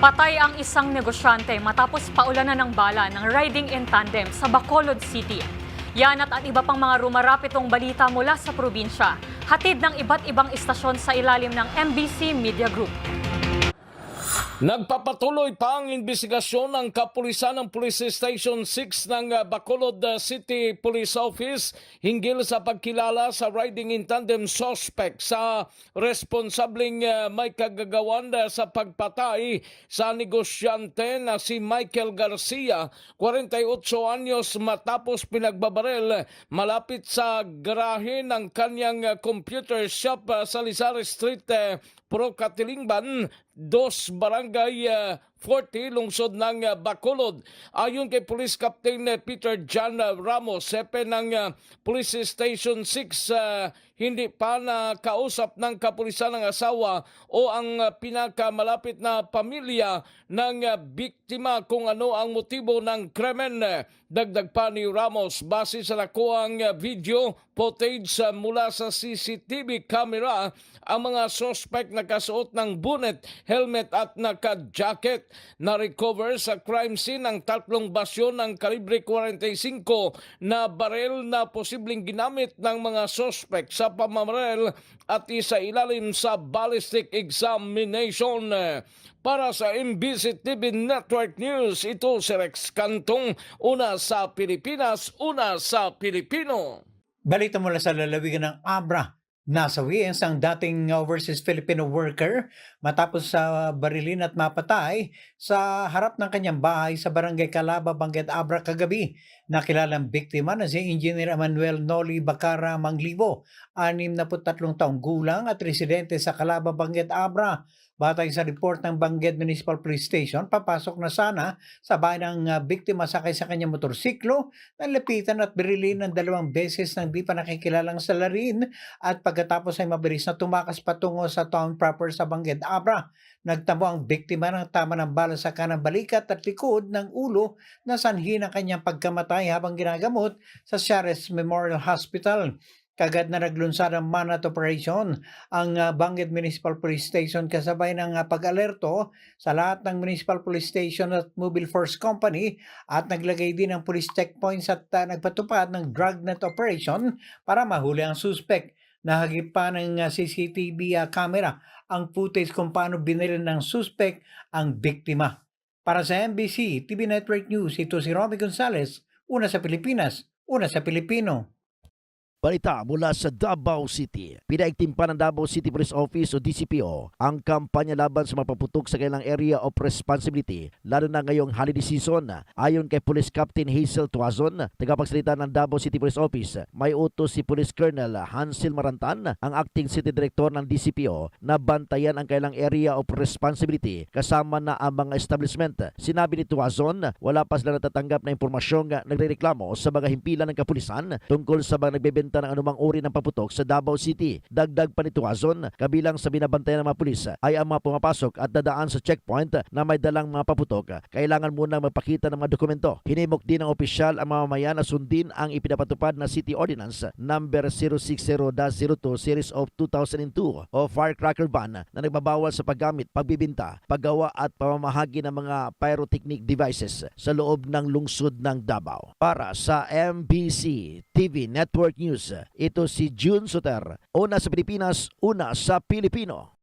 Patay ang isang negosyante matapos paulanan ng bala ng riding in tandem sa Bacolod City. Yan at ang iba pang mga rumarapitong balita mula sa probinsya. Hatid ng iba't ibang istasyon sa ilalim ng MBC Media Group. Nagpapatuloy pa ang investigasyon ng kapulisan ng Police Station 6 ng uh, Bacolod uh, City Police Office hinggil sa pagkilala sa riding in tandem suspect sa responsabling uh, may kagagawan sa pagpatay sa negosyante na si Michael Garcia, 48 anyos matapos pinagbabarel malapit sa garahe ng kanyang computer shop sa Lizares Street, uh, Pro dos barangay uh, 40 lungsod ng uh, Bacolod. Ayon kay Police Captain uh, Peter John Ramos, sepe ng uh, Police Station 6, uh, hindi pa na kausap ng kapulisan ng asawa o ang pinakamalapit na pamilya ng biktima kung ano ang motibo ng krimen. Dagdag pa ni Ramos, base sa nakuhang uh, video footage mula sa CCTV camera, ang mga suspect nakasuot ng bonnet, helmet at naka-jacket na recover sa crime scene ang tatlong basyon ng kalibre 45 na barel na posibleng ginamit ng mga suspect sa pamamarel at isa ilalim sa ballistic examination. Para sa MBC TV Network News, ito si Rex Cantong, una sa Pilipinas, una sa Pilipino. Balita mula sa lalawigan ng Abra. Nasawi ang isang dating overseas Filipino worker matapos sa barilin at mapatay sa harap ng kanyang bahay sa barangay Calaba, Bangged Abra kagabi. Nakilalang biktima na si Engineer Emmanuel Noli Bacara Manglibo, 63 taong gulang at residente sa Calaba, Bangged Abra. Batay sa report ng Bangged Municipal Police Station, papasok na sana sa bahay ng ah, biktima sakay sa kanyang motorsiklo Nalapitan at birilin ng dalawang beses ng di pa nakikilalang salarin at pagkatapos ay mabilis na tumakas patungo sa town proper sa Bangged Abra. Nagtamo ang biktima ng tama ng bala sa kanang balikat at likod ng ulo na sanhi ng kanyang pagkamatay habang ginagamot sa Chares Memorial Hospital. Kagad na naglunsad ang manat operation ang uh, Municipal Police Station kasabay ng uh, pag-alerto sa lahat ng Municipal Police Station at Mobile Force Company at naglagay din ng police checkpoints at uh, nagpatupad ng dragnet operation para mahuli ang suspect. Nahagip pa ng uh, CCTV uh, camera ang footage kung paano binilin ng suspect ang biktima. Para sa NBC TV Network News, ito si Romy Gonzalez, una sa Pilipinas, una sa Pilipino. Balita mula sa Davao City. Pinaigtim pa ng Davao City Police Office o DCPO ang kampanya laban sa mapaputok sa kanilang area of responsibility lalo na ngayong holiday season. Ayon kay Police Captain Hazel Tuazon, tagapagsalita ng Davao City Police Office, may utos si Police Colonel Hansel Marantan, ang acting city director ng DCPO, na bantayan ang kailang area of responsibility kasama na ang mga establishment. Sinabi ni Tuazon, wala pa sila natatanggap na impormasyong nagrereklamo sa mga himpilan ng kapulisan tungkol sa mga nagbebenta ng anumang uri ng paputok sa Davao City. Dagdag pa ni Tuazon, kabilang sa binabantayan ng mga pulis ay ang mga pumapasok at dadaan sa checkpoint na may dalang mga paputok. Kailangan muna magpakita ng mga dokumento. Hinimok din ng opisyal ang mamamayan na sundin ang ipinapatupad na City Ordinance number 060-02 Series of 2002 o Firecracker Ban na nagbabawal sa paggamit, pagbibinta, paggawa at pamamahagi ng mga pyrotechnic devices sa loob ng lungsod ng Davao. Para sa MBC TV Network News, ito si June Soter. Una sa Pilipinas, una sa Pilipino.